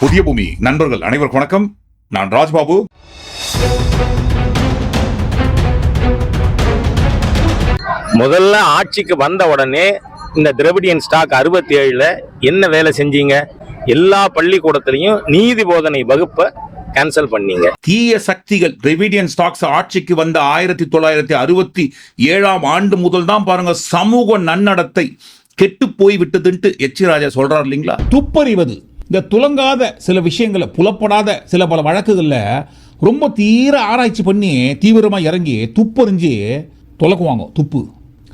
புதிய பூமி. நண்பர்கள் அனைவருக்கும் வணக்கம். நான் ராஜ்பாபு. முதல்ல ஆட்சிக்கு வந்த உடனே இந்த திரவிடியன் ஸ்டாக் அறுபத்தி ஏழுல என்ன வேலை செஞ்சீங்க? எல்லா பள்ளிக்கூடத்திலையும் நீதி போதனை வகுப்பை கேன்சல் பண்ணீங்க. தீய சக்திகள் ரெவிடியன் ஸ்டாக்ஸ் ஆட்சிக்கு வந்த ஆயிரத்தி தொள்ளாயிரத்தி அறுபத்தி ஏழாம் ஆண்டு முதல் தான் பாருங்க சமூக நன்னடத்தை கெட்டு போய் விட்டதுன்ட்டு எச்சி ராஜா சொல்றாரு இல்லைங்களா? துப்பறிவது. இந்த துலங்காத சில விஷயங்களை புலப்படாத சில பல வழக்குகளில் ரொம்ப தீர ஆராய்ச்சி பண்ணி தீவிரமாக இறங்கி துப்பறிஞ்சு துலக்குவாங்க துப்பு.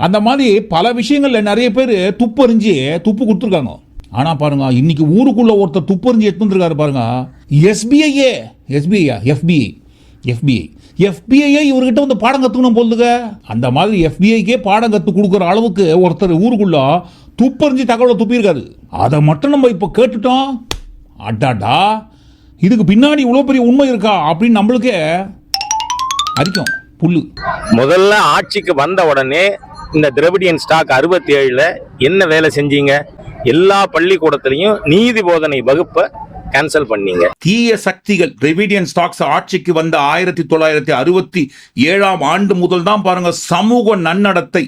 அந்த மாதிரி பல விஷயங்களில் நிறைய பேர் துப்பறிஞ்சு துப்பு கொடுத்துருக்காங்க. ஆனால் பாருங்க இன்னைக்கு ஊருக்குள்ளே ஒருத்தர் துப்பறிஞ்சு எடுத்து வந்திருக்காரு பாருங்க. எஸ்பிஐயே எஸ்பிஐயா எஃபிஐ எஃபிஐ எஃபிஐயே இவர்கிட்ட வந்து பாடம் கற்றுக்கணும் போலுங்க. அந்த மாதிரி எஃபிஐக்கே பாடம் கற்றுக் கொடுக்குற அளவுக்கு ஒருத்தர் ஊருக்குள்ளே துப்பறிஞ்சு தகவலை துப்பியிருக்காரு. அதை மட்டும் நம்ம இப்போ கேட்டுட்டோம். அடாடா. இதுக்கு பின்னாடி இவ்வளோ பெரிய உண்மை இருக்கா அப்படின்னு நம்மளுக்கே அரிக்கும். புல்லு. முதல்ல ஆட்சிக்கு வந்த உடனே இந்த திரவிடியன் ஸ்டாக் அறுபத்தி ஏழுல என்ன வேலை செஞ்சீங்க? எல்லா பள்ளிக்கூடத்திலையும் நீதி போதனை வகுப்பை கேன்சல் பண்ணீங்க. தீய சக்திகள் ரெவிடியன் ஸ்டாக்ஸ் ஆட்சிக்கு வந்த ஆயிரத்தி தொள்ளாயிரத்தி அறுபத்தி ஏழாம் ஆண்டு முதல் தான் பாருங்க சமூக நன்னடத்தை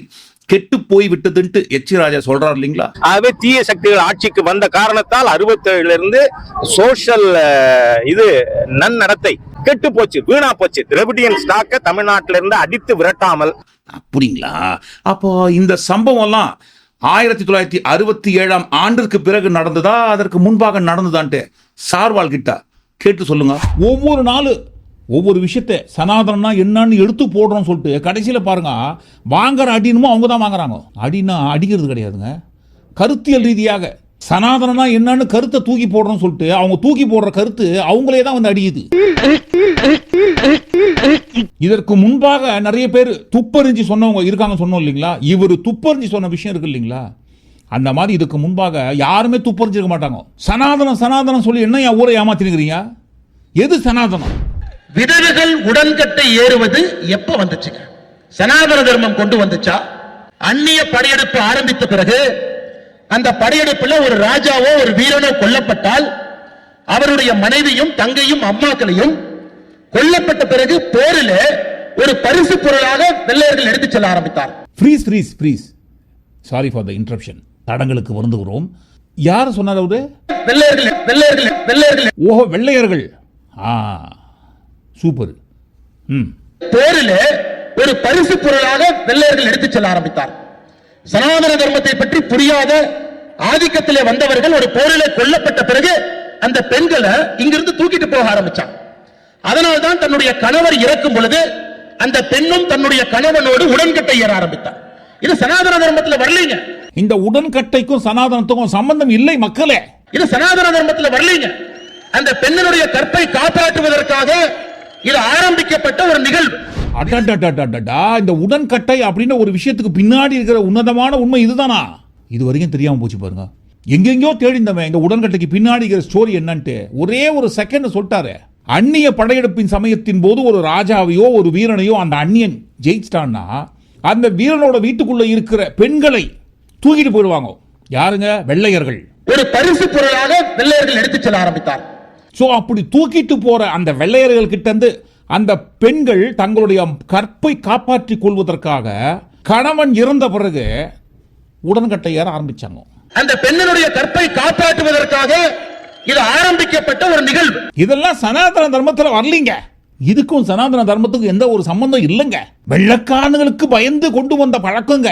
கெட்டு போய் விட்டதுன்ட்டு எச்சி ராஜா சொல்றாரு இல்லைங்களா? ஆகவே தீய சக்திகள் ஆட்சிக்கு வந்த காரணத்தால் அறுபத்தேழுல இருந்து சோஷியல் இது நன்னடத்தை கெட்டு போச்சு வீணா போச்சு திரவிடியன் ஸ்டாக்கை தமிழ்நாட்டில இருந்து அடித்து விரட்டாமல். அப்படிங்களா? அப்போ இந்த சம்பவம்லாம் ஆயிரத்தி தொள்ளாயிரத்தி அறுபத்தி ஏழாம் ஆண்டிற்கு பிறகு நடந்ததா? அதற்கு முன்பாக நடந்ததான்ட்டு சார்வால் கிட்ட கேட்டு சொல்லுங்க. ஒவ்வொரு நாள் ஒவ்வொரு விஷயத்தை சனாதனம்னா என்னன்னு எடுத்து போடுறோம்னு சொல்லிட்டு கடைசியில் பாருங்க வாங்குற அடினுமோ அவங்க தான் வாங்குறாங்க. அடினா அடிக்கிறது கிடையாதுங்க. கருத்தியல் ரீதியாக சனாதனம்னா என்னன்னு கருத்தை தூக்கி போடுறோம்னு சொல்லிட்டு அவங்க தூக்கி போடுற கருத்து அவங்களே தான் வந்து அடியுது இதற்கு முன்பாக நிறைய பேர் துப்பறிஞ்சு சொன்னவங்க இருக்காங்க சொன்னோம் இல்லைங்களா? இவர் துப்பறிஞ்சு சொன்ன விஷயம் இருக்கு இல்லைங்களா? அந்த மாதிரி இதுக்கு முன்பாக யாருமே துப்பறிஞ்சிருக்க மாட்டாங்க. சனாதனம் சனாதனம் சொல்லி என்ன என் ஊரை ஏமாத்திருக்கிறீங்க? எது சனாதனம்? விதவைகள் உடன்கட்டை ஏறுவது எப்ப வந்துச்சுங்க? சனாதன தர்மம் கொண்டு வந்துச்சா? அந்நிய படையெடுப்பு ஆரம்பித்த பிறகு அந்த படையெடுப்புல ஒரு ராஜாவோ ஒரு வீரனோ கொல்லப்பட்டால் அவருடைய மனைவியும் தங்கையும் அம்மாக்களையும் கொல்லப்பட்ட பிறகு போரில் ஒரு பரிசு பொருளாக வெள்ளையர்கள் எடுத்துச் செல்ல ஆரம்பித்தார். Freeze freeze freeze sorry for the interruption தடங்களுக்கு வருந்துகிறோம். யார் சொன்னார் அவரு? வெள்ளையர்கள் வெள்ளையர்கள் வெள்ளையர்கள். ஓஹோ வெள்ளையர்கள். ஆ. சூப்பர். ம். போரில் ஒரு பரிசு பொருளாக வெள்ளையர்கள் எடுத்துச் செல்ல ஆரம்பித்தார். சனாதன தர்மத்தை பற்றி புரியாத ஆதிக்கத்திலே வந்தவர்கள் ஒரு போரிலே கொல்லப்பட்ட பிறகு அந்த பெண்களை இங்கிருந்து தூக்கிட்டு போக ஆரம்பிச்சாங்க. அதனால்தான் தன்னுடைய கணவர் இறக்கும் பொழுது அந்த பெண்ணும் தன்னுடைய கணவனோடு உடன்கட்டை ஏற ஆரம்பித்தார். இது சனாதன தர்மத்துல வரலைங்க. இந்த உடன்கட்டைக்கும் சனாதனத்துக்கும் சம்பந்தம் இல்லை மக்களே. இது சனாதன தர்மத்துல வரலைங்க. அந்த பெண்ணினுடைய கற்பை காப்பாற்றுவதற்காக இது ஆரம்பிக்கப்பட்ட ஒரு நிகழ்வு. இந்த உடன்கட்டை அப்படின்னு ஒரு விஷயத்துக்கு பின்னாடி இருக்கிற உன்னதமான உண்மை இதுதானா? இது வரைக்கும் தெரியாம போச்சு பாருங்க. எங்கெங்கயோ தேடிந்தவன் இந்த உடன்கட்டைக்கு பின்னாடி இருக்கிற ஸ்டோரி என்னன்ட்டு ஒரே ஒரு செகண்ட் சொல்லிட்டாரு. அந்நிய படையெடுப்பின் சமயத்தின் போது ஒரு ராஜாவையோ ஒரு வீரனையோ அந்த அந்நியன் ஜெயிச்சிட்டான்னா அந்த வீரனோட வீட்டுக்குள்ள இருக்கிற பெண்களை தூக்கிட்டு போயிடுவாங்க. யாருங்க? வெள்ளையர்கள். ஒரு பரிசு பொருளாக வெள்ளையர்கள் எடுத்துச் செல்ல ஆரம்பித்தார் ஸோ அப்படி தூக்கிட்டு போற அந்த வெள்ளையர்கள் கிட்ட இருந்து அந்த பெண்கள் தங்களுடைய கற்பை காப்பாற்றிக் கொள்வதற்காக கணவன் இறந்த பிறகு உடன்கட்டை ஏற ஆரம்பிச்சாங்க. அந்த பெண்ணினுடைய கற்பை காப்பாற்றுவதற்காக இது ஆரம்பிக்கப்பட்ட ஒரு நிகழ்வு. இதெல்லாம் சனாதன தர்மத்துல வரலீங்க. இதுக்கும் சனாதன தர்மத்துக்கும் எந்த ஒரு சம்பந்தம் இல்லைங்க. வெள்ளக்காரனுங்களுக்கு பயந்து கொண்டு வந்த பழக்கங்க.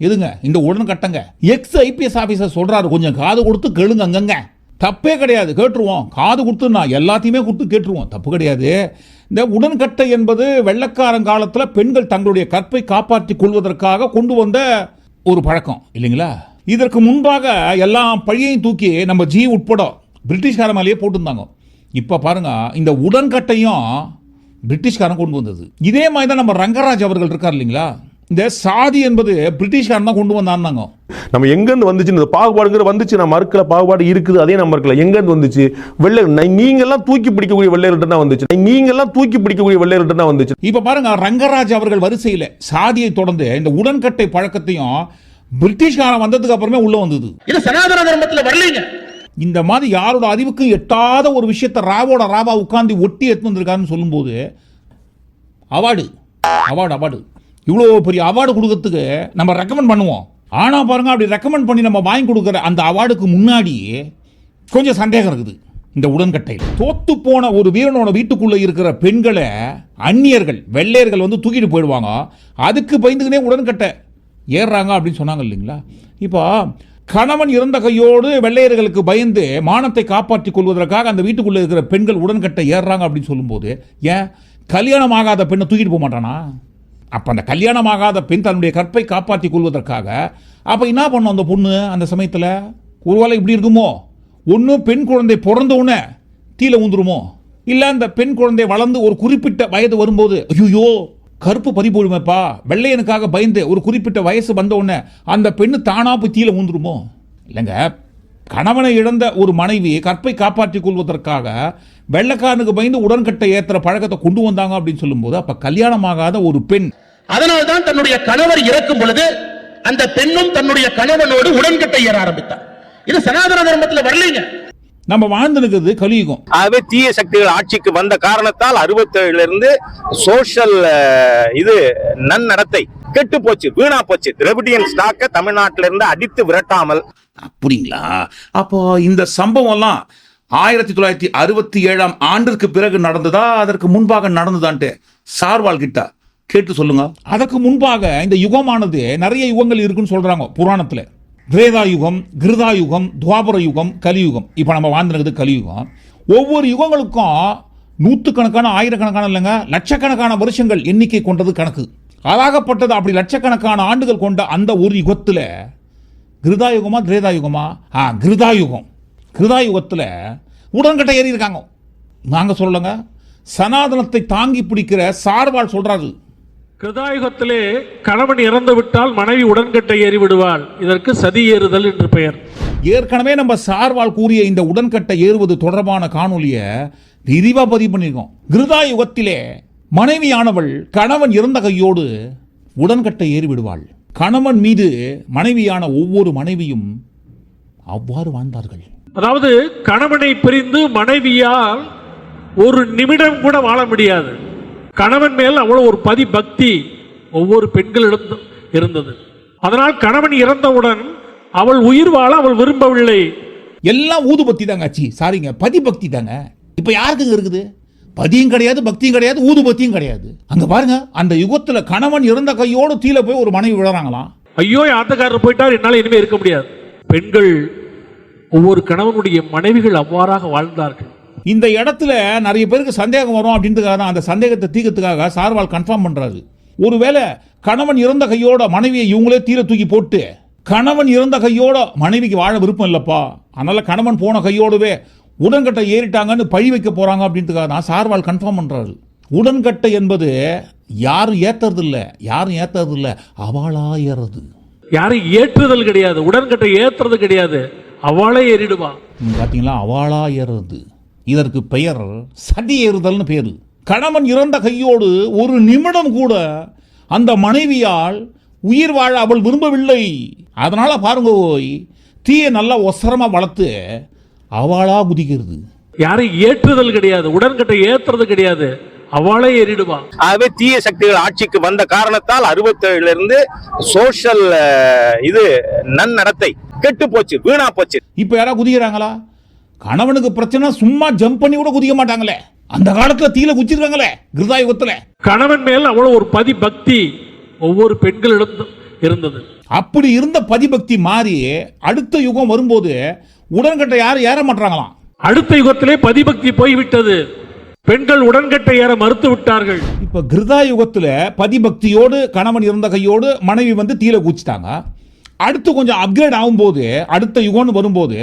எதுங்க? இந்த உடன்கட்டங்க. எக்ஸ் ஐபிஎஸ் ஆபீசர் சொல்றாரு. கொஞ்சம் காது கொடுத்து கேளுங்க அங்கங்க. தப்பே கிடையாது. கேட்டுருவோம். காது கொடுத்து நான் எல்லாத்தையுமே கொடுத்து கேட்டுருவோம். தப்பு கிடையாது. இந்த உடன்கட்டை என்பது வெள்ளக்காரன் காலத்தில் பெண்கள் தங்களுடைய கற்பை காப்பாற்றிக் கொள்வதற்காக கொண்டு வந்த ஒரு பழக்கம். இல்லைங்களா? இதற்கு முன்பாக எல்லா பழியையும் தூக்கி நம்ம ஜி உட்பட பிரிட்டிஷ்கார மேலேயே போட்டிருந்தாங்க. இப்போ பாருங்க இந்த உடன்கட்டையும் பிரிட்டிஷ்காரன் கொண்டு வந்தது. இதே மாதிரி தான் நம்ம ரங்கராஜ் அவர்கள் இருக்கார் இல்லைங்களா? இந்த சாதி என்பது பிரிட்டிஷ்காரன் தான் கொண்டு வந்தான்னாங்க. நம்ம எங்கேருந்து வந்துச்சு? இந்த பாகுபாடுங்கிற வந்துச்சு. நம்ம மறுக்கல. பாகுபாடு இருக்குது. அதே நம்ம மறுக்கல. எங்கேருந்து வந்துச்சு? வெள்ளை நை- நீங்கெல்லாம் தூக்கி பிடிக்கக்கூடிய வெள்ளையர்கிட்ட தான் வந்துச்சு. நை- நீங்கெல்லாம் தூக்கி பிடிக்கக்கூடிய வெள்ளையர்கிட்ட தான் வந்துச்சு. இப்போ பாருங்க ரங்கராஜ் அவர்கள் வரிசையில் சாதியை தொடர்ந்து இந்த உடன்கட்டை பழக்கத்தையும் பிரிட்டிஷ்காரன் வந்ததுக்கு அப்புறமே உள்ள வந்தது. இது சனாதன தர்மத்துல வரலைங்க. இந்த மாதிரி யாரோட அறிவுக்கும் எட்டாத ஒரு விஷயத்தை ராவோட ராவா உட்கார்ந்து ஒட்டி எடுத்து வந்திருக்காருன்னு சொல்லும்போது அவார்டு. Award award. இவ்வளோ பெரிய அவார்டு கொடுக்கறதுக்கு நம்ம ரெக்கமெண்ட் பண்ணுவோம். ஆனால் பாருங்க அப்படி ரெக்கமெண்ட் பண்ணி நம்ம வாங்கி கொடுக்குற அந்த அவார்டுக்கு முன்னாடி கொஞ்சம் சந்தேகம் இருக்குது. இந்த உடன்கட்டையில். தோத்து போன ஒரு வீரனோட வீட்டுக்குள்ளே இருக்கிற பெண்களை அந்நியர்கள் வெள்ளையர்கள் வந்து தூக்கிட்டு போயிடுவாங்க. அதுக்கு பயந்துக்கினே உடன்கட்டை ஏறுறாங்க அப்படின்னு சொன்னாங்க இல்லைங்களா? இப்போ கணவன் இறந்த கையோடு வெள்ளையர்களுக்கு பயந்து மானத்தை காப்பாற்றிக் கொள்வதற்காக அந்த வீட்டுக்குள்ளே இருக்கிற பெண்கள் உடன்கட்டை ஏறுறாங்க அப்படின்னு சொல்லும்போது ஏன்? கல்யாணம் ஆகாத பெண்ணை தூக்கிட்டு போக மாட்டானா? அப்போ அந்த கல்யாணம் ஆகாத பெண் தன்னுடைய கற்பை காப்பாற்றிக் கொள்வதற்காக அப்போ என்ன பண்ணும் அந்த பொண்ணு அந்த சமயத்தில்? ஒருவேளை இப்படி இருக்குமோ? ஒன்று பெண் குழந்தை பிறந்த உடனே தீல ஊந்துருமோ இல்லை அந்த பெண் குழந்தை வளர்ந்து ஒரு குறிப்பிட்ட வயது வரும்போது ஐயோ கருப்பு பறி போடுமேப்பா வெள்ளையனுக்காக பயந்து ஒரு குறிப்பிட்ட வயசு வந்த உடனே அந்த பெண்ணு தானா போய் தீல ஊந்துருமோ இல்லைங்க. கணவனை இழந்த ஒரு மனைவி கற்பை காப்பாற்றிக் கொள்வதற்காக வெள்ளைக்காரனுக்கு பயந்து உடன்கட்டை ஏத்துற பழக்கத்தை கொண்டு வந்தாங்க அப்படின்னு சொல்லும்போது அப்ப கல்யாணமாகாத ஒரு பெண் அதனால்தான் தன்னுடைய கணவர் இறக்கும் பொழுது அந்த பெண்ணும் தன்னுடைய கணவனோடு உடன்கட்டை ஏற ஆரம்பித்தார். இது சனாதன தர்மத்துல வரலைங்க. நம்ம வாழ்ந்து இருக்கிறது கலியுகம். ஆகவே தீய சக்திகள் ஆட்சிக்கு வந்த காரணத்தால் அறுபத்தேழுல இருந்து சோஷியல் இது நன்னடத்தை கெட்டு போச்சு வீணா போச்சு. திரவிடியன் ஸ்டாக்க தமிழ்நாட்டில இருந்து அடித்து விரட்டாமல். அப்படிங்களா? அப்போ இந்த சம்பவம்லாம் ஆயிரத்தி தொள்ளாயிரத்தி அறுபத்தி ஏழாம் ஆண்டிற்கு பிறகு நடந்ததா? அதற்கு முன்பாக நடந்ததான்ட்டு சார்வால் கிட்ட கேட்டு சொல்லுங்க. அதற்கு முன்பாக இந்த யுகமானது நிறைய யுகங்கள் இருக்குன்னு சொல்றாங்க புராணத்துல. திரேதா யுகம் கிருதா யுகம் துவாபர யுகம் கலியுகம். இப்போ நம்ம வாழ்ந்துருக்குது கலியுகம். ஒவ்வொரு யுகங்களுக்கும் நூற்றுக்கணக்கான ஆயிரக்கணக்கான இல்லைங்க லட்சக்கணக்கான வருஷங்கள் எண்ணிக்கை கொண்டது கணக்கு. அதாகப்பட்டது அப்படி லட்சக்கணக்கான ஆண்டுகள் கொண்ட அந்த ஒரு யுகத்தில் கிருதா யுகமா திரேதா யுகமா? ஆ கிருதா யுகம். கிருதா யுகத்தில் உடன்கட்டை ஏறி இருக்காங்க நாங்கள் சொல்லுங்க சனாதனத்தை தாங்கி பிடிக்கிற சார்வால் சொல்றாரு. கிருதாயுகத்திலே கணவன் இறந்து விட்டால் மனைவி உடன்கட்டை ஏறி விடுவாள் இதற்கு சதி ஏறுதல் என்று பெயர். ஏற்கனவே நம்ம சார்வால் கூறிய இந்த உடன்கட்டை ஏறுவது தொடர்பான காணொலியை விரிவா பதிவு பண்ணியிருக்கோம் கிருதா யுகத்திலே மனைவியானவள் கணவன் இறந்த கையோடு உடன்கட்டை ஏறி விடுவாள் கணவன் மீது மனைவியான ஒவ்வொரு மனைவியும் அவ்வாறு வாழ்ந்தார்கள். அதாவது கணவனை பிரிந்து மனைவியால் ஒரு நிமிடம் கூட வாழ முடியாது. கணவன் மேல் அவ்வளவு ஒரு பதி பக்தி ஒவ்வொரு பெண்களிடம் இருந்தது. அதனால் கணவன் இறந்தவுடன் அவள் உயிர் வாழ அவள் விரும்பவில்லை. எல்லாம் ஊதுபத்தி தாங்க ஆச்சு. சாரிங்க பதிபக்தி தாங்க. இப்போ யாருக்குங்க இருக்குது? பதியும் கிடையாது பக்தியும் கிடையாது ஊதுபத்தியும் கிடையாது. அங்க பாருங்க அந்த யுகத்துல கணவன் இறந்த கையோடு தீல போய் ஒரு மனைவி விழறாங்களாம். ஐயோ ஆத்தக்காரர் போயிட்டார் என்னால் இனிமே இருக்க முடியாது. பெண்கள் ஒவ்வொரு கணவனுடைய மனைவிகள் அவ்வாறாக வாழ்ந்தார்கள். இந்த இடத்துல நிறைய பேருக்கு சந்தேகம் வரும் அப்படின்றதுக்காக தான் அந்த சந்தேகத்தை தீர்க்கறதுக்காக சார்வால் கன்ஃபார்ம் பண்றாரு. ஒருவேளை கணவன் இறந்த கையோட மனைவியை இவங்களே தீர தூக்கி போட்டு கணவன் இறந்த கையோட மனைவிக்கு வாழ விருப்பம் இல்லப்பா. அதனால கணவன் போன கையோடவே உடன்கட்டை ஏறிட்டாங்கன்னு பழி வைக்க போறாங்க அப்படின்றதுக்காக தான் சார்வால் கன்ஃபார்ம் பண்றாரு. உடன்கட்டை என்பது யாரும் ஏத்துறது இல்ல யாரும் ஏத்துறது இல்ல அவளா ஏறது யாரும் ஏற்றுதல் கிடையாது உடன்கட்டை ஏத்துறது கிடையாது. அவளே ஏறிடுவா நீங்க பாத்தீங்களா? அவளா ஏறுறது இதற்கு பெயர் சதி ஏறுதல்னு பேரு. கணவன் இறந்த கையோடு ஒரு நிமிடம் கூட அந்த மனைவியால் உயிர் வாழ அவள் விரும்பவில்லை. அதனால பாருங்க ஓய் தீயை நல்லா ஒசரமா வளர்த்து அவளா குதிக்கிறது. யாரும் ஏற்றுதல் கிடையாது. உடன்கட்டை ஏத்துறது கிடையாது. அவளே ஏறிடுவா ஆகவே தீய சக்திகள் ஆட்சிக்கு வந்த காரணத்தால் அறுபத்தேழுல இருந்து சோஷியல் இது நன்னடத்தை கெட்டு போச்சு வீணா போச்சு. இப்போ யாரா குதிக்கிறாங்களா? கணவனுக்கு பிரச்சனை சும்மா ஜம்ப் பண்ணி கூட குதிக்க மாட்டாங்களே. அந்த காலத்துல தீல குச்சிருக்காங்களே கிருதாயுகத்துல. கணவன் மேல் அவ்வளவு ஒரு பதி பக்தி ஒவ்வொரு பெண்களிடம் இருந்தது. அப்படி இருந்த பதிபக்தி மாறி அடுத்த யுகம் வரும்போது உடன்கட்டை யாரும் ஏற மாட்டாங்களாம் அடுத்த யுகத்திலே பதிபக்தி போய்விட்டது. பெண்கள் உடன்கட்டை ஏற மறுத்து விட்டார்கள். இப்ப கிருதா யுகத்துல பதிபக்தியோடு கணவன் இருந்த கையோடு மனைவி வந்து தீல குச்சிட்டாங்க அடுத்து கொஞ்சம் அப்கிரேட் ஆகும்போது அடுத்த யுகம்னு வரும்போது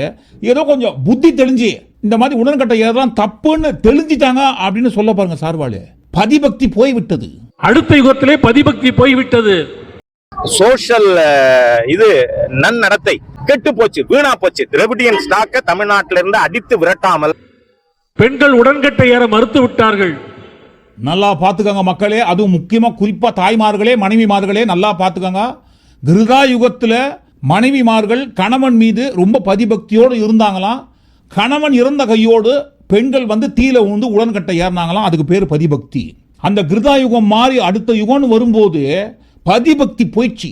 ஏதோ கொஞ்சம் புத்தி தெளிஞ்சு இந்த மாதிரி உடன்கட்டை ஏறலாம் தப்புன்னு தெளிஞ்சிட்டாங்க அப்படின்னு சொல்ல பாருங்க சார்வாளு பதிபக்தி போய்விட்டது. அடுத்த யுகத்திலே பதிபக்தி போய்விட்டது. சோஷியல் இது நன்னடத்தை கெட்டு போச்சு வீணா போச்சு திரவிடியன் ஸ்டாக்க தமிழ்நாட்டில இருந்து அடித்து விரட்டாமல் பெண்கள் உடன்கட்டை ஏற மறுத்து விட்டார்கள். நல்லா பார்த்துக்கங்க மக்களே அதுவும் முக்கியமா குறிப்பா தாய்மார்களே மனைவிமார்களே நல்லா பார்த்துக்கங்க. கிருதா யுகத்துல மனைவிமார்கள் கணவன் மீது ரொம்ப பதிபக்தியோடு இருந்தாங்களாம். கணவன் இறந்த கையோடு பெண்கள் வந்து தீல உந்து உடன்கட்டை ஏறினாங்களாம். அதுக்கு பேர் பதிபக்தி. அந்த கிருதா யுகம் மாறி அடுத்த யுகம்னு வரும்போது பதிபக்தி போயிடுச்சு.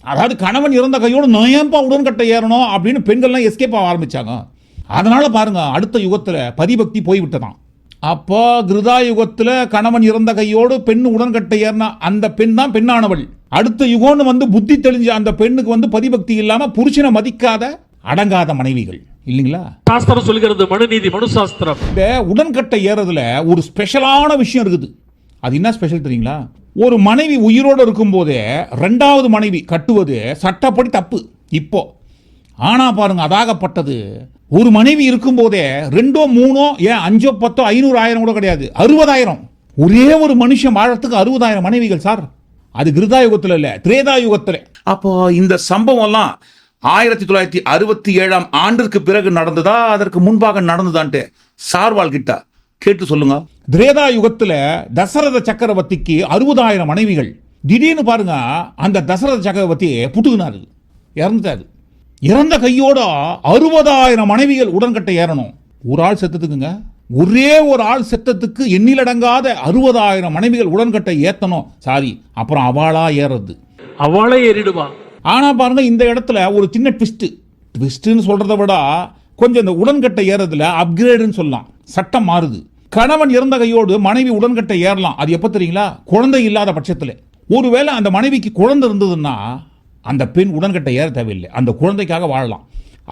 அதாவது கணவன் இறந்த கையோடு நான் ஏன்பா உடன்கட்டை ஏறணும் அப்படின்னு பெண்கள்லாம் எஸ்கேப் ஆக ஆரம்பிச்சாங்க. அதனால பாருங்க அடுத்த யுகத்துல பதிபக்தி போய்விட்டதாம். அப்போ கிருதா யுகத்துல கணவன் இறந்த கையோடு பெண் உடன்கட்டை ஏறினா அந்த பெண் தான் பெண்ணானவள். அடுத்த யுகம்னு வந்து புத்தி தெளிஞ்ச அந்த பெண்ணுக்கு வந்து பதிபக்தி இல்லாம புருஷனை மதிக்காத அடங்காத மனைவிகள். இல்லைங்களா? சாஸ்திரம் சொல்கிறது மனுநீதி மனு சாஸ்திரம் இந்த உடன்கட்டை ஏறதுல ஒரு ஸ்பெஷலான விஷயம் இருக்குது. அது என்ன ஸ்பெஷல் தெரியுங்களா? ஒரு மனைவி உயிரோடு இருக்கும்போதே ரெண்டாவது மனைவி கட்டுவது சட்டப்படி தப்பு. இப்போ. ஆனா பாருங்க அதாகப்பட்டது ஒரு மனைவி இருக்கும்போதே ரெண்டோ மூணோ ஏன் அஞ்சோ பத்தோ ஐநூறு ஆயிரம் கூட கிடையாது. அறுபதாயிரம். ஒரே ஒரு மனுஷன் வாழறதுக்கு அறுபதாயிரம் மனைவிகள் சார். அது கிருதா யுகத்துல இல்ல திரேதா யுகத்துல அப்போ இந்த சம்பவம்லாம் ஆயிரத்தி தொள்ளாயிரத்தி அறுபத்தி ஏழாம் ஆண்டிற்கு பிறகு நடந்ததா? அதற்கு முன்பாக நடந்ததான்ட்டு சார்வால் கிட்ட கேட்டு சொல்லுங்க. திரேதா யுகத்துல தசரத சக்கரவர்த்திக்கு அறுபதாயிரம் மனைவிகள். திடீர்னு பாருங்க அந்த தசரத சக்கரவர்த்தி புட்டுக்கினாரு. இறந்துட்டாரு. இறந்த கையோட அறுபதாயிரம் மனைவிகள் உடன்கட்டை ஏறணும். ஒரு ஆள் செத்ததுக்குங்க ஒரே ஒரு ஆள் செத்ததுக்கு எண்ணிலடங்காத அறுபதாயிரம் மனைவிகள் உடன்கட்டை ஏத்தணும். சாரி அப்புறம் அவளா ஏறது அவளே ஏறிடுவா. ஆனா பாருங்க இந்த இடத்துல ஒரு சின்ன ட்விஸ்ட் ட்விஸ்ட்னு சொல்றதை விட கொஞ்சம் இந்த உடன்கட்டை ஏறதுல அப்கிரேடுன்னு சொல்லலாம். சட்டம் மாறுது. கணவன் இறந்த கையோடு மனைவி உடன்கட்டை ஏறலாம். அது எப்ப தெரியுங்களா? குழந்தை இல்லாத பட்சத்தில். ஒருவேளை அந்த மனைவிக்கு குழந்தை இருந்ததுன்னா அந்த பெண் உடன்கட்டை ஏற தேவையில்லை. அந்த குழந்தைக்காக வாழலாம்.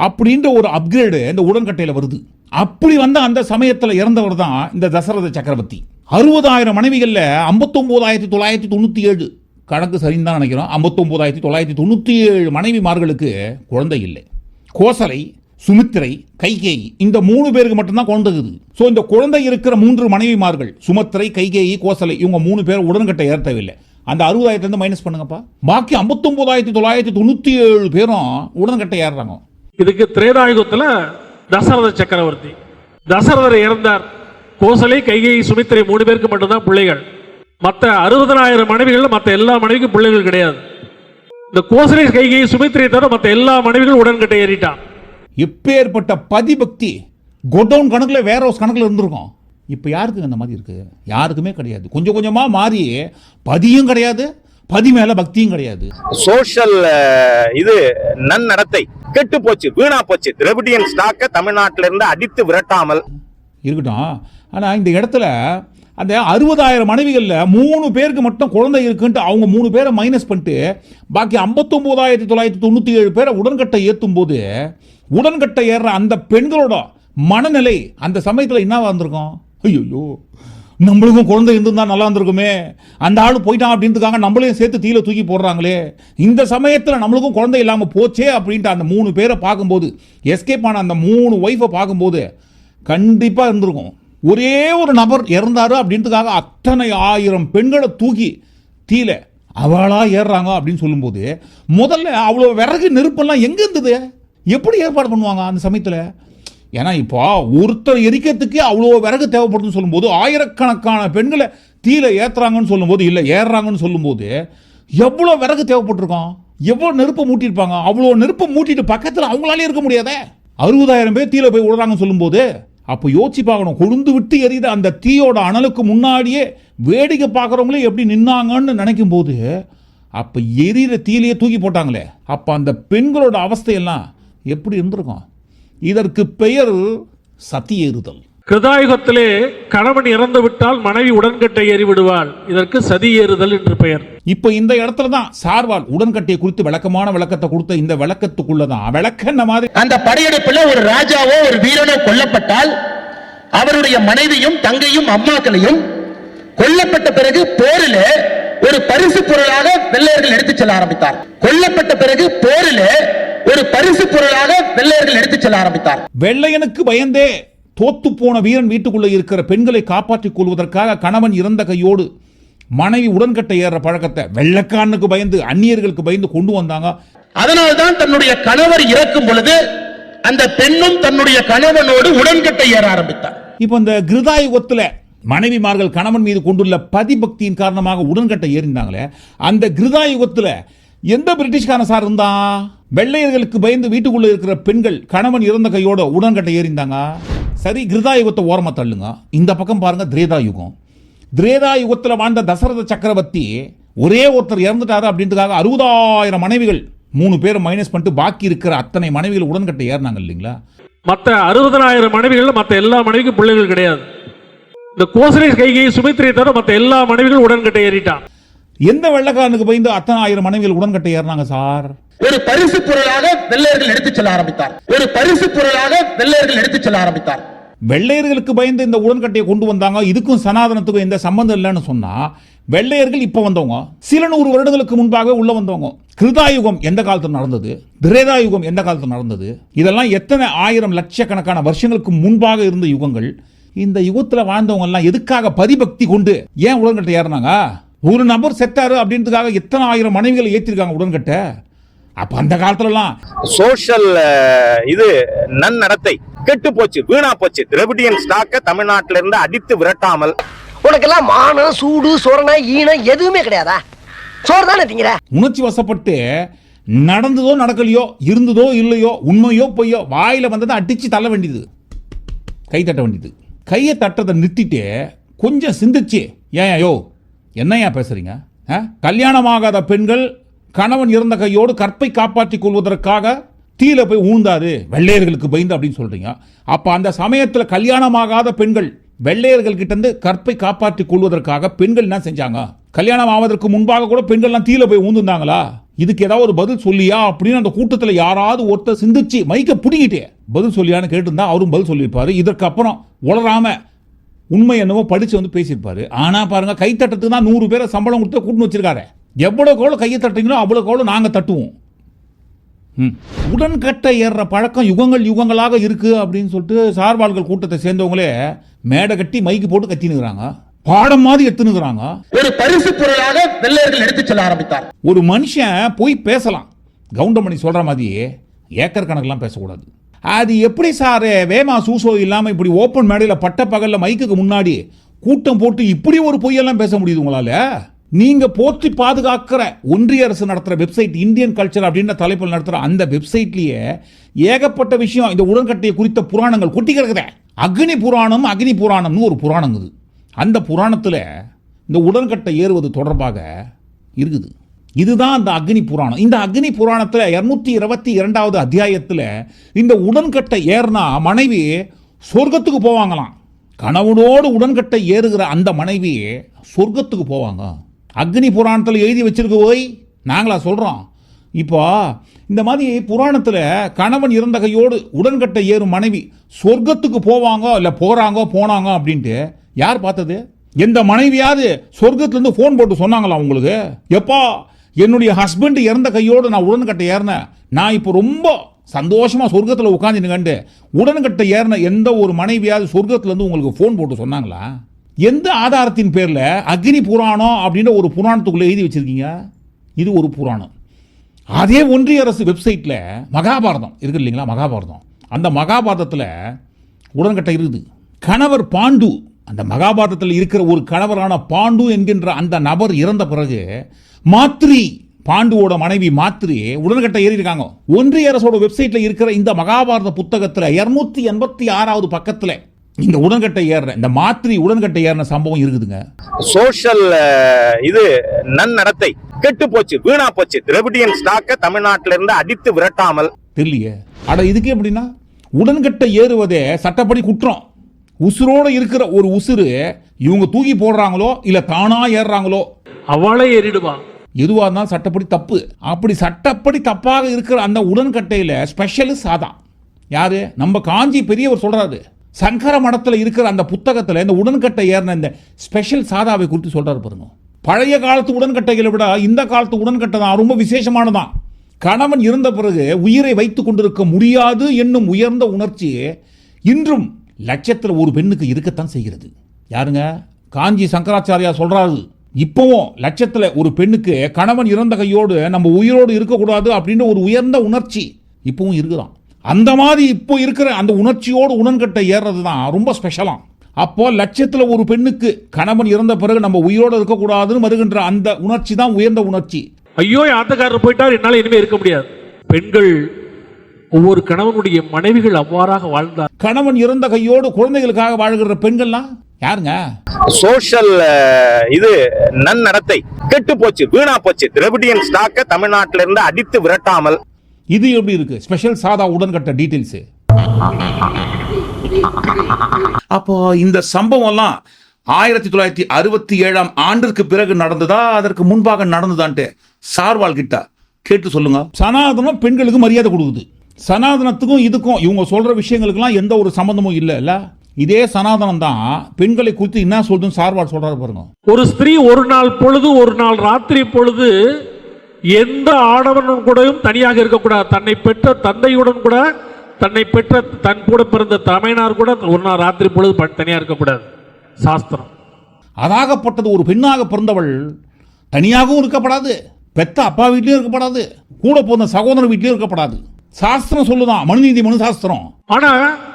அப்படின்ற ஒரு அப்கிரேடு இந்த உடன்கட்டையில் வருது. அப்படி வந்த அந்த சமயத்தில் இறந்தவர் தான் இந்த தசரத சக்கரவர்த்தி. அறுபதாயிரம் மனைவிகளில் ஐம்பத்தொம்போதாயிரத்தி தொள்ளாயிரத்தி தொண்ணூற்றி ஏழு. கணக்கு சரின்னு தான் நினைக்கிறோம். ஐம்பத்தொம்போதாயிரத்தி தொள்ளாயிரத்தி தொண்ணூற்றி ஏழு மனைவிமார்களுக்கு குழந்தை இல்லை. கோசலை சுமித்திரை கைகேயி இந்த மூணு பேருக்கு மட்டும்தான் குழந்தை இருக்குது. ஸோ இந்த குழந்தை இருக்கிற மூன்று மனைவிமார்கள் சுமத்திரை கைகேயி கோசலை இவங்க மூணு பேர் உடன்கட்டை ஏற்றவில்லை அந்த அறுபதாயிரத்துலேருந்து மைனஸ் பண்ணுங்கப்பா. பாக்கி ஐம்பத்தொம்போதாயிரத்தி தொள்ளாயிரத்தி தொண்ணூற்றி ஏழு பேரும் உடன்கட்டை ஏறுறாங்க. இதுக்கு திரேதாயுகத்துல தசரத சக்கரவர்த்தி. தசரதர் இறந்தார். கோசலை கைகை சுமித்திரை மூணு பேருக்கு மட்டும்தான் பிள்ளைகள். மற்ற அறுபதனாயிரம் மனைவிகள் மற்ற எல்லா மனைவிக்கும் பிள்ளைகள் கிடையாது. இந்த கோசலை கைகை சுமித்திரை தவிர மற்ற எல்லா மனைவிகளும் உடன்கட்டை ஏறிட்டான். எப்பேற்பட்ட பதிபக்தி கோடவுன் கணக்கில் வேற ஹவுஸ் கணக்கில் இருந்திருக்கும். இப்போ யாருக்கு அந்த மாதிரி இருக்கு? யாருக்குமே கிடையாது. கொஞ்சம் கொஞ்சமாக மாறி பதியும் கிடையாது பதி மேலே பக்தியும் கிடையாது. சோஷியல் இது நன்னடத்தை கெட்டு போச்சு வீணா போச்சு. திரவிடியன் ஸ்டாக்கை தமிழ்நாட்டில இருந்து அடித்து விரட்டாமல். இருக்கட்டும். ஆனால் இந்த இடத்துல அந்த அறுபதாயிரம் மனைவிகளில் மூணு பேருக்கு மட்டும் குழந்தை இருக்குன்ட்டு அவங்க மூணு பேரை மைனஸ் பண்ணிட்டு பாக்கி ஐம்பத்தொம்போதாயிரத்தி தொள்ளாயிரத்தி தொண்ணூற்றி ஏழு பேரை உடன்கட்டை ஏற்றும் போது உடன்கட்டை ஏறுற அந்த பெண்களோட மனநிலை அந்த சமயத்தில் என்ன வந்திருக்கும் ஐயோ நம்மளுக்கும் குழந்தை இருந்திருந்தா நல்லா இருந்திருக்குமே. அந்த ஆள் போயிட்டான் அப்படின்றதுக்காக நம்மளையும் சேர்த்து தீல தூக்கி போடுறாங்களே. இந்த சமயத்தில் நம்மளுக்கும் குழந்தை இல்லாமல் போச்சே அப்படின்ட்டு அந்த மூணு பேரை பார்க்கும்போது எஸ்கேப் ஆன அந்த மூணு ஒய்ஃபை பார்க்கும்போது கண்டிப்பாக இருந்திருக்கும். ஒரே ஒரு நபர் இறந்தாரு அப்படின்றதுக்காக அத்தனை ஆயிரம் பெண்களை தூக்கி தீல அவளாக ஏறுறாங்க அப்படின்னு சொல்லும்போது முதல்ல அவ்வளோ விறகு நெருப்பெல்லாம் எங்கே இருந்தது? எப்படி ஏற்பாடு பண்ணுவாங்க அந்த சமயத்தில்? ஏன்னா இப்போ ஒருத்தர் எரிக்கிறதுக்கே அவ்வளோ விறகு தேவைப்படுதுன்னு சொல்லும்போது ஆயிரக்கணக்கான பெண்களை தீயில ஏற்றுறாங்கன்னு சொல்லும்போது இல்லை ஏறுறாங்கன்னு சொல்லும்போது எவ்வளோ விறகு தேவைப்பட்டிருக்கோம்? எவ்வளோ நெருப்பை மூட்டியிருப்பாங்க? அவ்வளோ நெருப்பை மூட்டிட்டு பக்கத்தில் அவங்களாலே இருக்க முடியாதே. அறுபதாயிரம் பேர் தீயில போய் விடுறாங்கன்னு சொல்லும்போது அப்போ யோசிச்சு பார்க்கணும். கொழுந்து விட்டு எரியுது அந்த தீயோட அனலுக்கு முன்னாடியே வேடிக்கை பார்க்குறவங்களே எப்படி நின்னாங்கன்னு நினைக்கும் போது அப்போ எரியிற தீலையே தூக்கி போட்டாங்களே. அப்போ அந்த பெண்களோட அவஸ்தையெல்லாம் எப்படி இருந்திருக்கும்? இதற்கு பெயர் சதி ஏறுதல் கிருதாயுகத்திலே கணவன் இறந்து விட்டால் மனைவி உடன்கட்டை ஏறி விடுவாள் இதற்கு சதி ஏறுதல் என்று பெயர். இப்போ இந்த இடத்துல தான் சார்வால் உடன்கட்டையை குறித்து விளக்கமான விளக்கத்தை கொடுத்த இந்த விளக்கத்துக்குள்ள தான். விளக்கன்ன மாதிரி? அந்த படையெடுப்புல ஒரு ராஜாவோ ஒரு வீரனோ கொல்லப்பட்டால் அவருடைய மனைவியும் தங்கையும் அம்மாக்களையும் கொல்லப்பட்ட பிறகு போரில ஒரு பரிசு பொருளாக வெள்ளையர்கள் எடுத்துச் செல்ல ஆரம்பித்தார். கொல்லப்பட்ட பிறகு போரில ஒரு பரிசு பொருளாக வெள்ளையர்கள் எடுத்துச் செல்ல ஆரம்பித்தார். வெள்ளையனுக்கு பயந்தே தோத்து போன வீரன் வீட்டுக்குள்ள இருக்கிற பெண்களை காப்பாற்றிக் கொள்வதற்காக கணவன் இறந்த கையோடு மனைவி உடன்கட்டை ஏறுற பழக்கத்தை வெள்ளைக்காரனுக்கு பயந்து அந்நியர்களுக்கு பயந்து கொண்டு வந்தாங்க. அதனால்தான் தன்னுடைய கணவர் இறக்கும் பொழுது அந்த பெண்ணும் தன்னுடைய கணவனோடு உடன்கட்டை ஏற ஆரம்பித்தார். இப்போ இந்த கிருதாயுகத்துல மனைவிமார்கள் கணவன் மீது கொண்டுள்ள பதிபக்தியின் காரணமாக உடன்கட்டை ஏறினாங்களே அந்த கிருதாயுகத்துல எந்த பிரிட்டிஷ்காரன் சார் இருந்தா? வெள்ளையர்களுக்கு பயந்து வீட்டுக்குள்ள இருக்கிற பெண்கள் கணவன் இறந்த கையோட உடன்கட்டை ஏறிந்தாங்க. சரி கிருதா யுகத்தை ஓரமா தள்ளுங்க. இந்த பக்கம் பாருங்க திரேதா யுகம் திரேதா யுகத்தில் வாழ்ந்த தசரத சக்கரவர்த்தி ஒரே ஒருத்தர் இறந்துட்டாரு அப்படின்றதுக்காக அறுபதாயிரம் மனைவிகள் மூணு பேர் மைனஸ் பண்ணிட்டு பாக்கி இருக்கிற அத்தனை மனைவிகள் உடன்கட்டை ஏறினாங்க இல்லைங்களா? மற்ற அறுபதனாயிரம் மனைவிகள் மற்ற எல்லா மனைவிக்கும் பிள்ளைகள் கிடையாது. இந்த கோசலை கைகை சுமித்திரை தவிர மற்ற எல்லா மனைவிகளும் உடன்கட்டை ஏறிட்டான். எந்த வெள்ளைக்காரனுக்கு பயந்து அத்தனை ஆயிரம் மனைவிகள் உடன்கட்டை ஏறினாங்க சார்? ஒரு பரிசு பொருளாக வெள்ளையர்கள் எடுத்துச் செல்ல ஆரம்பித்தார். ஒரு பரிசு பொருளாக வெள்ளையர்கள் எடுத்துச் செல்ல ஆரம்பித்தார். வெள்ளையர்களுக்கு பயந்து இந்த உடன்கட்டையை கொண்டு வந்தாங்க. இதுக்கும் சனாதனத்துக்கும் எந்த சம்பந்தம் இல்லைன்னு சொன்னா வெள்ளையர்கள் இப்ப வந்தவங்க சில நூறு வருடங்களுக்கு முன்பாக உள்ள வந்தவங்க கிருதாயுகம் எந்த காலத்துல நடந்தது? திரேதாயுகம் எந்த காலத்துல நடந்தது? இதெல்லாம் எத்தனை ஆயிரம் லட்சக்கணக்கான வருஷங்களுக்கு முன்பாக இருந்த யுகங்கள். இந்த யுகத்துல வாழ்ந்தவங்க எல்லாம் எதுக்காக பரிபக்தி கொண்டு ஏன் உடன்கட்டை ஏறினாங்க? ஒரு நபர் செத்தாரு அப்படின்றதுக்காக எத்தனை ஆயிரம் மனைவிகளை ஏற்றிருக்காங்க உடன்கட்டை? அப்ப அந்த காலத்துலலாம் சோஷியல் இது நன்னடத்தை கெட்டு போச்சு வீணா போச்சு. திரவிடியன் ஸ்டாக்க தமிழ்நாட்டில இருந்து அடித்து விரட்டாமல். உனக்கெல்லாம் மானம் சூடு சொரணை ஈனம் எதுவுமே கிடையாதா? சோறு தானே திங்கிற? உணர்ச்சி வசப்பட்டு நடந்ததோ நடக்கலையோ இருந்ததோ இல்லையோ உண்மையோ பொய்யோ வாயில வந்ததை அடிச்சு தள்ள வேண்டியது. கை தட்ட வேண்டியது. கையை தட்டதை நிறுத்திட்டு கொஞ்சம் சிந்திச்சு ஏன் யோ என்னையா பேசுகிறீங்க ஆ? கல்யாணமாகாத பெண்கள் கணவன் இறந்த கையோடு கற்பை காப்பாற்றிக் கொள்வதற்காக தீல போய் ஊழ்ந்தாரு வெள்ளையர்களுக்கு பயந்து அப்படின்னு சொல்கிறீங்க அப்போ அந்த சமயத்தில் கல்யாணமாகாத பெண்கள் வெள்ளையர்கள் கிட்டேருந்து கற்பை காப்பாற்றிக் கொள்வதற்காக பெண்கள் என்ன செஞ்சாங்க? கல்யாணம் ஆவதற்கு முன்பாக கூட பெண்கள்லாம் தீல போய் ஊந்துருந்தாங்களா? இதுக்கு ஏதாவது ஒரு பதில் சொல்லியா அப்படின்னு அந்த கூட்டத்தில் யாராவது ஒருத்தர் சிந்திச்சு மைக்க பிடிங்கிட்டே பதில் சொல்லியான்னு கேட்டிருந்தா அவரும் பதில் சொல்லியிருப்பாரு. இதற்கப்புறம் உளராமல் உளராம உண்மை என்னவோ படிச்சு வந்து பேசியிருப்பாரு. ஆனா பாருங்க கை தட்டத்துக்கு தான் நூறு பேரை சம்பளம் கொடுத்து கூட்டின்னு வச்சிருக்காரு. எவ்வளவு கோல கையை தட்டுறீங்களோ அவ்வளவு கோல நாங்க தட்டுவோம். ம். உடன்கட்டை ஏறுற பழக்கம் யுகங்கள் யுகங்களாக இருக்கு அப்படின்னு சொல்லிட்டு சார்பாள்கள் கூட்டத்தை சேர்ந்தவங்களே மேடை கட்டி மைக்கு போட்டு கத்தினுக்குறாங்க பாடம் மாதிரி எடுத்துனுக்குறாங்க ஒரு பரிசு பொருளாக வெள்ளையர்கள் எடுத்துச் செல்ல ஆரம்பித்தார். ஒரு மனுஷன் போய் பேசலாம். கவுண்டமணி சொல்ற மாதிரி ஏக்கர் கணக்கெல்லாம் பேசக்கூடாது. அது எப்படி சார்? வேமா சூசோ இல்லாமல் இப்படி ஓப்பன் மேடையில் பட்ட பகலில் மைக்குக்கு முன்னாடி கூட்டம் போட்டு இப்படி ஒரு பொய்யெல்லாம் பேச முடியுது உங்களால்? நீங்கள் போற்றி பாதுகாக்கிற ஒன்றிய அரசு நடத்துகிற வெப்சைட் இந்தியன் கல்ச்சர் அப்படின்ற தலைப்பில் நடத்துகிற அந்த வெப்சைட்லேயே ஏகப்பட்ட விஷயம் இந்த உடன்கட்டையை குறித்த புராணங்கள் கொட்டி கிடக்குதே. அக்னி புராணம் அக்னி புராணம்னு ஒரு புராணம் அந்த புராணத்தில் இந்த உடன்கட்டை ஏறுவது தொடர்பாக இருக்குது. இதுதான் அந்த அக்னி புராணம். இந்த அக்னி புராணத்தில் இரநூத்தி இருபத்தி இரண்டாவது அத்தியாயத்தில் இந்த உடன்கட்டை ஏறினா மனைவி சொர்க்கத்துக்கு போவாங்களாம். கணவனோடு உடன்கட்டை ஏறுகிற அந்த மனைவி சொர்க்கத்துக்கு போவாங்க. அக்னி புராணத்தில் எழுதி வச்சிருக்க போய் நாங்களா சொல்கிறோம் இப்போ இந்த மாதிரி புராணத்தில் கணவன் இறந்த கையோடு உடன்கட்டை ஏறும் மனைவி சொர்க்கத்துக்கு போவாங்க இல்லை போகிறாங்க போனாங்க அப்படின்ட்டு யார் பார்த்தது? எந்த மனைவியாவது சொர்க்கத்துலேருந்து ஃபோன் போட்டு சொன்னாங்களா உங்களுக்கு? எப்பா என்னுடைய ஹஸ்பண்ட் இறந்த கையோடு நான் உடன்கட்டை ஏறினேன். நான் இப்போ ரொம்ப சந்தோஷமாக சொர்க்கத்தில் உட்காந்துன்னு உடன்கட்டை ஏறின எந்த ஒரு மனைவியாவது சொர்க்கத்துலேருந்து உங்களுக்கு ஃபோன் போட்டு சொன்னாங்களா? எந்த ஆதாரத்தின் பேரில் அக்னி புராணம் அப்படின்ற ஒரு புராணத்துக்குள்ளே எழுதி வச்சுருக்கீங்க? இது ஒரு புராணம். அதே ஒன்றிய அரசு வெப்சைட்டில் மகாபாரதம் இருக்கு இல்லைங்களா? மகாபாரதம். அந்த மகாபாரதத்தில் உடன்கட்டை இருக்குது. கணவர் பாண்டு அந்த மகாபாரதத்தில் இருக்கிற ஒரு கணவரான பாண்டு என்கின்ற அந்த நபர் இறந்த பிறகு மாத்ரி பாண்டுவோட மனைவி மாத்ரி உடன்கட்டை ஏறி இருக்காங்க ஒன்றிய அரசோட வெப்சைட்ல இருக்கிற இந்த மகாபாரத புத்தகத்துல இருநூத்தி எண்பத்தி ஆறாவது பக்கத்துல இந்த உடன்கட்டை ஏறுற இந்த மாத்ரி உடன்கட்டை ஏறின சம்பவம் இருக்குதுங்க. சோஷியல் இது நன்னடத்தை கெட்டு போச்சு வீணா போச்சு. திரவிடியன் ஸ்டாக்க தமிழ்நாட்டில இருந்து அடித்து விரட்டாமல். தெரியலையே. அட இதுக்கு எப்படின்னா உடன்கட்டை ஏறுவதே சட்டப்படி குற்றம். உசுரோட இருக்கிற ஒரு உசுறு இவங்க தூக்கி போடுறாங்களோ இல்ல தானா ஏறுறாங்களோ? அவளே ஏறிடுவான் எதுவாக இருந்தாலும் சட்டப்படி தப்பு. அப்படி சட்டப்படி தப்பாக இருக்கிற அந்த உடன்கட்டையில் ஸ்பெஷலிஸ்ட் சாதான் யாரு? நம்ம காஞ்சி பெரியவர் சொல்றாரு. சங்கர மடத்தில் இருக்கிற அந்த புத்தகத்தில் இந்த உடன்கட்டை ஏறின இந்த ஸ்பெஷல் சாதாவை குறித்து சொல்றாரு பாருங்க. பழைய காலத்து உடன்கட்டைகளை விட இந்த காலத்து உடன்கட்டை தான் ரொம்ப விசேஷமானதான். கணவன் இருந்த பிறகு உயிரை வைத்துக் கொண்டிருக்க முடியாது என்னும் உயர்ந்த உணர்ச்சி இன்றும் லட்சத்தில் ஒரு பெண்ணுக்கு இருக்கத்தான் செய்கிறது. யாருங்க? காஞ்சி சங்கராச்சாரியா சொல்கிறாரு இப்போவும் லட்சத்தில் ஒரு பெண்ணுக்கு கணவன் இறந்த கையோடு நம்ம உயிரோடு இருக்கக்கூடாது அப்படின்னு ஒரு உயர்ந்த உணர்ச்சி இப்போவும் இருக்குதான். அந்த மாதிரி இப்போ இருக்கிற அந்த உணர்ச்சியோடு உடன்கட்டை ஏறுறது தான் ரொம்ப ஸ்பெஷலாம் அப்போ லட்சத்தில் ஒரு பெண்ணுக்கு கணவன் இறந்த பிறகு நம்ம உயிரோடு இருக்கக்கூடாதுன்னு வருகின்ற அந்த உணர்ச்சி தான் உயர்ந்த உணர்ச்சி. ஐயோ ஆத்தக்காரர் போயிட்டார் என்னால் இனிமேல் இருக்க முடியாது. பெண்கள் ஒவ்வொரு கணவனுடைய மனைவிகள் அவ்வாறாக வாழ்ந்தார். கணவன் இறந்த கையோடு குழந்தைகளுக்காக வாழ்கிற பெண்கள்லாம் யாருங்க? சோஷியல் இது நன்னடத்தை. கெட்டு போச்சு வீணா போச்சு. திரவிடியன் ஸ்டாக்க தமிழ்நாட்டில இருந்து அடித்து விரட்டாமல். இது எப்படி இருக்கு? ஸ்பெஷல் சாதா உடன்கட்ட டீடைல்ஸ் அப்போ இந்த சம்பவம் எல்லாம் ஆயிரத்தி தொள்ளாயிரத்தி அறுபத்தி ஏழாம் ஆண்டிற்கு பிறகு நடந்ததா? அதற்கு முன்பாக நடந்ததான்ட்டு சார்வால் கிட்ட கேட்டு சொல்லுங்க. சனாதனம் பெண்களுக்கு மரியாதை கொடுக்குது. சனாதனத்துக்கும் இதுக்கும் இவங்க சொல்ற விஷயங்களுக்கெல்லாம் எந்த ஒரு சம்பந்தமும் இல்லை இல்ல? இதே சனாதனம் தான் பெண்களை குறித்து என்ன சொல்றதுன்னு சார்வால் சொல்றாரு பாருங்க. ஒரு ஸ்திரீ ஒரு நாள் பொழுது ஒரு நாள் ராத்திரி பொழுது எந்த ஆடவனும் கூடயும் தனியாக இருக்கக்கூடாது. தன்னை பெற்ற தந்தையுடன் கூட தன்னை பெற்ற தன் கூட பிறந்த தமையனார் கூட ஒரு நாள் ராத்திரி பொழுது ப- தனியா இருக்கக்கூடாது. சாஸ்திரம். அதாகப்பட்டது ஒரு பெண்ணாக பிறந்தவள் தனியாகவும் இருக்கப்படாது. பெத்த அப்பா வீட்லயும் இருக்கப்படாது. கூட பிறந்த சகோதரன் வீட்லயும் இருக்கப்படாது. சாஸ்திரம் சொல்லுதான் மனுநீதி மனு சாஸ்திரம் ஆனா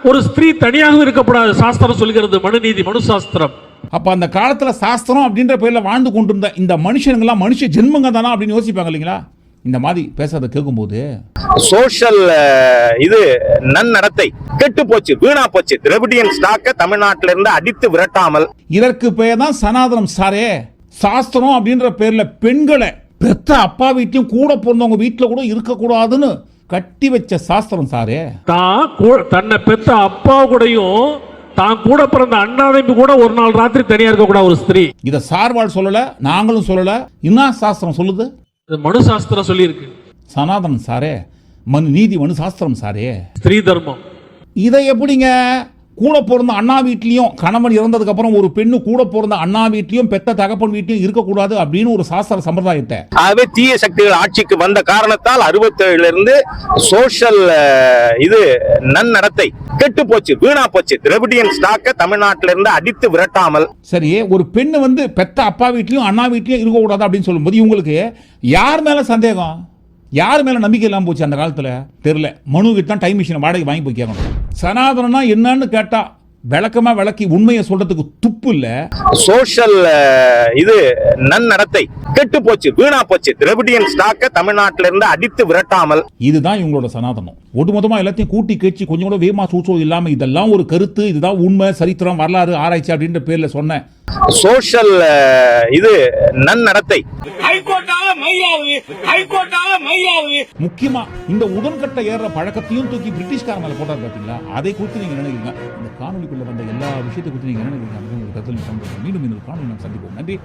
ஒரு ஸ்திரீ தனியாகவும் இருக்கக்கூடாது. சாஸ்திரம் சொல்கிறது மனுநீதி மனு சாஸ்திரம் அப்ப அந்த காலத்துல சாஸ்திரம் அப்படின்ற பேர்ல வாழ்ந்து கொண்டிருந்த இந்த மனுஷனுங்கெல்லாம் மனுஷ ஜென்மங்க தானா அப்படின்னு யோசிப்பாங்க இல்லைங்களா? இந்த மாதிரி பேசுறத கேட்கும்போது சோஷியல் இது நன்னடத்தை. கெட்டு போச்சு வீணா போச்சு. திரவிடியன் ஸ்டாக்க தமிழ்நாட்டில இருந்து அடித்து விரட்டாமல். இதற்கு பெயர் தான் சனாதனம் சாரே. சாஸ்திரம் அப்படின்ற பேர்ல பெண்களை பெத்த அப்பா வீட்லயும் கூட பிறந்தவங்க வீட்டுல கூட இருக்கக்கூடாதுன்னு கட்டி வச்ச சாஸ்திரம் சாரே. தான் தன்னை பெத்த அப்பா கூடயும் தான் கூட பிறந்த அண்ணாதம்பி கூட ஒரு நாள் ராத்திரி தனியா இருக்கக்கூடாது ஒரு ஸ்திரீ. இத சார்வாள் சொல்லல நாங்களும் சொல்லல. என்ன சாஸ்திரம் சொல்லுது? மனு சாஸ்திரம் சொல்லியிருக்கு. சனாதனம் சாரே. மனு நீதி மனு சாஸ்திரம் சாரே. ஸ்திரீ தர்மம். இதை எப்படிங்க? கூட பிறந்த அண்ணா வீட்லயும் கணவன் இறந்ததுக்கு அப்புறம் ஒரு பெண்ணு கூட பிறந்த அண்ணா வீட்லயும் பெத்த தகப்பன் வீட்லயும் இருக்கக்கூடாது அப்படின்னு ஒரு சாஸ்திர சம்பிரதாயத்தை. ஆகவே தீய சக்திகள் ஆட்சிக்கு வந்த காரணத்தால் அறுபத்தேழுல இருந்து சோஷியல் இது நன்னடத்தை கெட்டு போச்சு வீணா போச்சு. திரவிடியன் ஸ்டாக்க தமிழ்நாட்டில இருந்து அடித்து விரட்டாமல். சரி ஒரு பெண்ணு வந்து பெத்த அப்பா வீட்லயும் அண்ணா வீட்லயும் இருக்கக்கூடாது அப்படின்னு சொல்லும்போது இவங்களுக்கு யார் மேல சந்தேகம்? யார் மேல நம்பிக்கை இல்லாம போச்சு அந்த காலத்துல? தெரியல. மனு கிட்ட தான் டைம் மிஷினை வாடகை வாங்கி போய் கேட்கணும். சனாதனம்னா என்னன்னு கேட்டா விளக்கமா விளக்கி உண்மையை சொல்றதுக்கு துப்பு இல்ல. சோஷியல் இது நன்னடத்தை. கெட்டு போச்சு வீணா போச்சு. திரவிடியன் ஸ்டாக்க தமிழ்நாட்டில இருந்து அடித்து விரட்டாமல். இதுதான் இவங்களோட சனாதனம். ஒட்டுமொத்தமா எல்லாத்தையும் கூட்டி கேச்சு கொஞ்சம் கூட வேமா சூச்சோ இல்லாம இதெல்லாம் ஒரு கருத்து இதுதான் உண்மை சரித்திரம் வரலாறு ஆராய்ச்சி அப்படின்ற பேர்ல சொன்னேன். சோஷியல் இது நன்னடத்தை. முக்கியமா இந்த உடன்கட்டை ஏறுற பழக்கத்தையும் தூக்கி பிரிட்டிஷ்கார மேல போட்டார் பாத்தீங்களா? அதை குறித்து நீங்க நினைக்கிறீங்க? இந்த காணொலிக்குள்ள வந்த எல்லா விஷயத்தை குறித்து நீங்க என்ன நினைக்கிறீங்க? அப்படின்னு ஒரு கருத்தில் சந்திப்போம் மீண்டும் இந்த காணொலி நாம் சந்திப்போம். நன்றி.